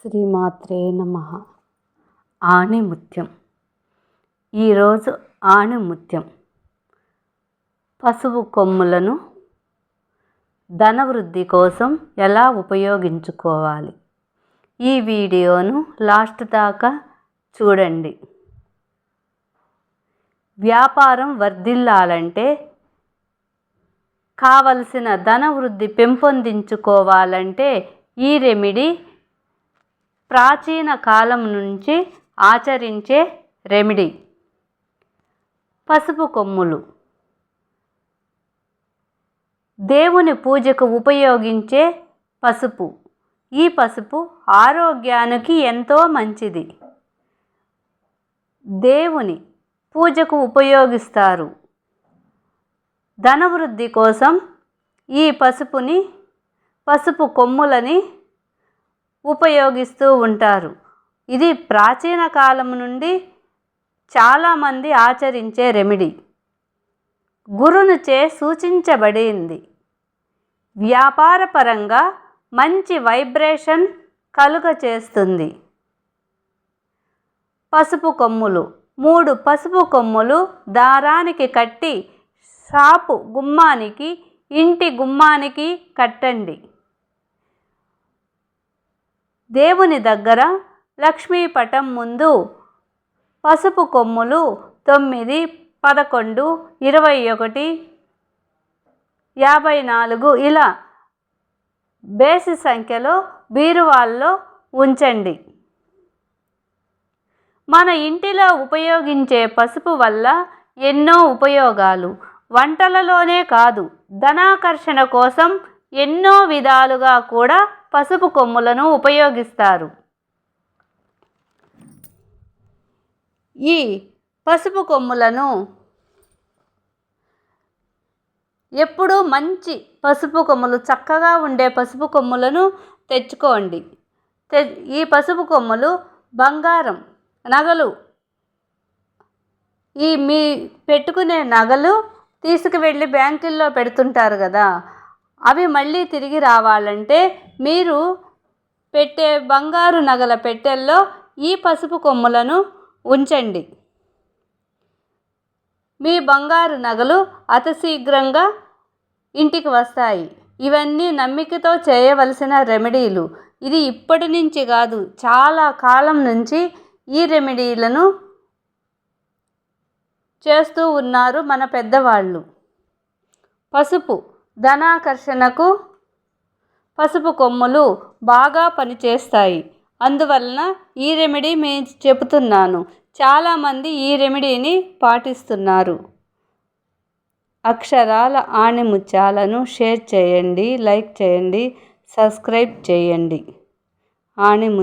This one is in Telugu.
శ్రీమాత్రే నమ. ఆణిముత్యం. ఈరోజు ఆణిముత్యం. పసుపు కొమ్ములను ధనవృద్ధి కోసం ఎలా ఉపయోగించుకోవాలి? ఈ వీడియోను లాస్ట్ దాకా చూడండి. వ్యాపారం వర్ధిల్లాలంటే కావలసిన ధనవృద్ధి పెంపొందించుకోవాలంటే ఈ రెమెడీ ప్రాచీన కాలం నుంచి ఆచరించే రెమెడీ. పసుపు కొమ్ములు. దేవుని పూజకు ఉపయోగించే పసుపు. ఈ పసుపు ఆరోగ్యానికి ఎంతో మంచిది. దేవుని పూజకు ఉపయోగిస్తారు. ధనవృద్ధి కోసం ఈ పసుపుని పసుపు కొమ్ములని ఉపయోగిస్తూ ఉంటారు. ఇది ప్రాచీన కాలం నుండి చాలామంది ఆచరించే రెమెడీ. గురునుచే సూచించబడింది. వ్యాపారపరంగా మంచి వైబ్రేషన్ కలుగ చేస్తుంది. పసుపు కొమ్ములు. మూడు పసుపు కొమ్ములు దారానికి కట్టి షాపు గుమ్మానికి ఇంటి గుమ్మానికి కట్టండి. దేవుని దగ్గర లక్ష్మీపటం ముందు పసుపు కొమ్ములు తొమ్మిది పదకొండు ఇరవై ఒకటి యాభై నాలుగు ఇలా బేసి సంఖ్యలో బీరువాల్లో ఉంచండి. మన ఇంటిలో ఉపయోగించే పసుపు వల్ల ఎన్నో ఉపయోగాలు. వంటలలోనే కాదు ధనాకర్షణ కోసం ఎన్నో విధాలుగా కూడా పసుపు కొమ్ములను ఉపయోగిస్తారు. ఈ పసుపు కొమ్ములను ఎప్పుడూ మంచి పసుపు కొమ్ములు చక్కగా ఉండే పసుపు కొమ్ములను తెచ్చుకోండి. తె ఈ పసుపు కొమ్ములు బంగారం నగలు. ఈ మీ పెట్టుకునే నగలు తీసుకువెళ్ళి బ్యాంకుల్లో పెడుతుంటారు కదా అవి మళ్ళీ తిరిగి రావాలంటే మీరు పెట్టే బంగారు నగల పెట్టెల్లో ఈ పసుపు కొమ్ములను ఉంచండి. మీ బంగారు నగలు అతి శీఘ్రంగా ఇంటికి వస్తాయి. ఇవన్నీ నమ్మికతో చేయవలసిన రెమెడీలు. ఇది ఇప్పటి నుంచి కాదు చాలా కాలం నుంచి ఈ రెమెడీలను చేస్తూ ఉన్నారు మన పెద్దవాళ్ళు. పసుపు ధనాకర్షణకు పసుపు కొమ్ములు బాగా పనిచేస్తాయి. అందువలన ఈ రెమెడీ మేము చెబుతున్నాను. చాలామంది ఈ రెమెడీని పాటిస్తున్నారు. అక్షరాల ఆణిముత్యాలను షేర్ చేయండి లైక్ చేయండి సబ్స్క్రైబ్ చేయండి. ఆణిము